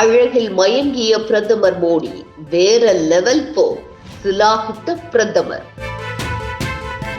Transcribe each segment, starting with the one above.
அழகில் மயங்கிய பிரதமர் மோடி வேற லெவல் போ சிலாகித்த பிரதமர்.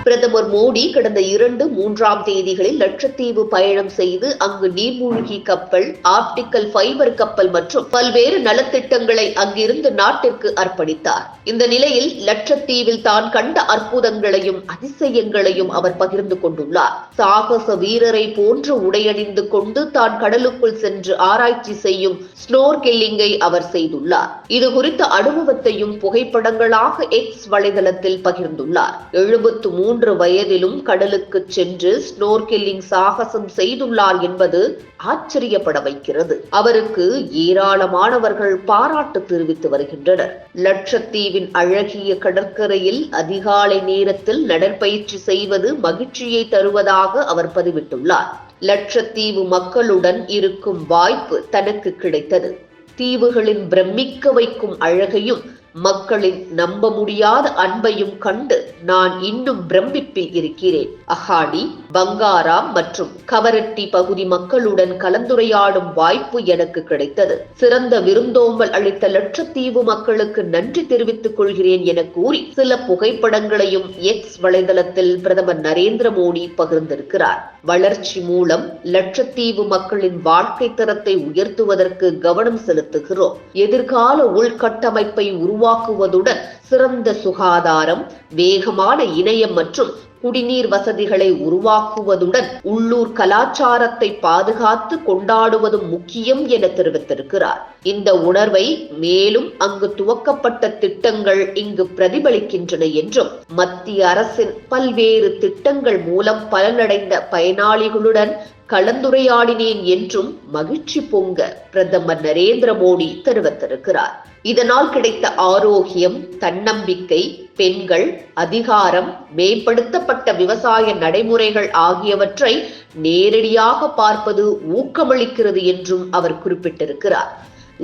பிரதமர் மோடி கடந்த இரண்டு மூன்றாம் தேதிகளில் லட்சத்தீவு பயணம் செய்து அங்கு நீர்மூழ்கி கப்பல் ஆப்டிக்கல் ஃபைபர் கப்பல் மற்றும் பல்வேறு நலத்திட்டங்களை அங்கிருந்து நாட்டிற்கு அர்ப்பணித்தார். இந்த நிலையில் லட்சத்தீவில் தான் கண்ட அற்புதங்களையும் அதிசயங்களையும் அவர் பகிர்ந்து கொண்டுள்ளார். சாகச வீரரை போன்று உடையணிந்து கொண்டு தான் கடலுக்குள் சென்று ஆராய்ச்சி செய்யும் ஸ்னோர்கெல்லிங்கை அவர் செய்துள்ளார். இது குறித்த அனுபவத்தையும் புகைப்படங்களாக எக்ஸ் வலைதளத்தில் பகிர்ந்துள்ளார். எழுபத்து மூன்று வயதிலும் கடலுக்கு சென்று ஸ்னோர்கெல்லிங் சாகசம் செய்துள்ளார் என்பது ஆச்சரியப்பட வைக்கிறது. அவருக்கு ஏராளமானவர்கள் பாராட்டு தெரிவித்து வருகின்றனர். லட்சத்தீவின் அழகிய கடற்கரையில் அதிகாலை நேரத்தில் நடற்பயிற்சி செய்வது மகிழ்ச்சியை தருவதாக அவர் பதிவிட்டுள்ளார். லட்சத்தீவு மக்களுடன் இருக்கும் வாய்ப்பு தனக்கு கிடைத்தது. தீவுகளின் பிரமிக்க வைக்கும் அழகையும் மக்களின் நம்ப முடியாத அன்பையும் கண்டு நான் இன்னும் பிரமிப்பில் இருக்கிறேன். அஹாடி பங்காராம் மற்றும் கவரட்டி பகுதி மக்களுடன் கலந்துரையாடும் வாய்ப்பு எனக்கு கிடைத்தது. சிறந்த விருந்தோம்பல் அளித்த லட்சத்தீவு மக்களுக்கு நன்றி தெரிவித்துக் கொள்கிறேன் என கூறி சில புகைப்படங்களையும் எக்ஸ் வலைதளத்தில் பிரதமர் நரேந்திர மோடி பகிர்ந்திருக்கிறார். வளர்ச்சி மூலம் லட்சத்தீவு மக்களின் வாழ்க்கை தரத்தை உயர்த்துவதற்கு கவனம் செலுத்துகிறோம். எதிர்கால உள்கட்டமைப்பை உருவாக்குவதுடன் சிறந்த சுகாதாரம் வேகமான இணையம் மற்றும் குடிநீர் வசதிகளை உருவாக்குவதுடன் உள்ளூர் கலாச்சாரத்தை பாதுகாத்து கொண்டாடுவதும் முக்கியம் என தெரிவித்திருக்கிறார். இந்த உணர்வை மேலும் அங்கு துவக்கப்பட்ட திட்டங்கள் இங்கு பிரதிபலிக்கின்றன என்றும் மத்திய அரசின் பல்வேறு திட்டங்கள் மூலம் பலனடைந்த பயனாளிகளுடன் கலந்துரையாடினேன் என்றும் மகிழ்ச்சி பொங்க பிரதமர் நரேந்திர மோடி தெரிவித்திருக்கிறார். இதனால் கிடைத்த ஆரோக்கியம் தன்னம்பிக்கை பெண்கள் அதிகாரம் மேம்படுத்தப்பட்ட விவசாய நடைமுறைகள் ஆகியவற்றை நேரடியாக பார்ப்பது ஊக்கமளிக்கிறது என்றும் அவர் குறிப்பிட்டிருக்கிறார்.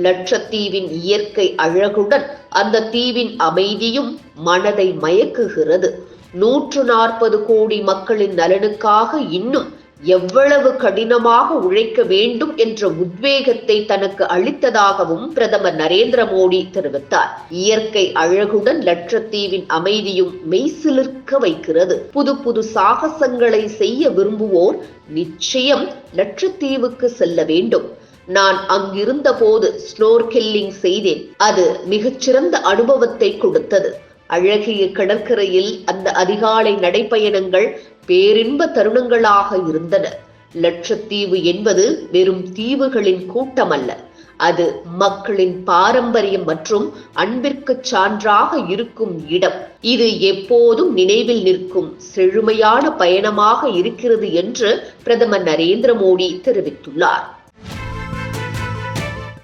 லட்சத்தீவின் இயற்கை அழகுடன் அந்த தீவின் அமைதியும் மனதை மயக்குகிறது. நூற்று நாற்பது கோடி மக்களின் நலனுக்காக இன்னும் எவ்வளவு கடினமாக உழைக்க வேண்டும் என்ற உத்வேகத்தை தனக்கு அளித்ததாகவும் பிரதமர் நரேந்திர மோடி தெரிவித்தார். இயற்கை அழகுடன் லட்சத்தீவின் அமைதியும் மெய்சிலிர்க்க வைக்கிறது. புது புது சாகசங்களை செய்ய விரும்புவோர் நிச்சயம் லட்சத்தீவுக்கு செல்ல வேண்டும். நான் அங்கிருந்த போது ஸ்னோர்கெல்லிங் செய்தேன். அது மிகச்சிறந்த அனுபவத்தை கொடுத்தது. அழகிய கடற்கரையில் அந்த அதிகாலை நடைப்பயணங்கள் பேரின்ப தருணங்களாக இருந்தன. லட்சத்தீவு என்பது வெறும் தீவுகளின் கூட்டமல்ல. அது மக்களின் பாரம்பரியம் மற்றும் அன்பிற்கு சான்றாக இருக்கும் இடம். இது எப்போதும் நினைவில் நிற்கும் செழுமையான பயணமாக இருக்கிறது என்று பிரதமர் நரேந்திர மோடி தெரிவித்துள்ளார்.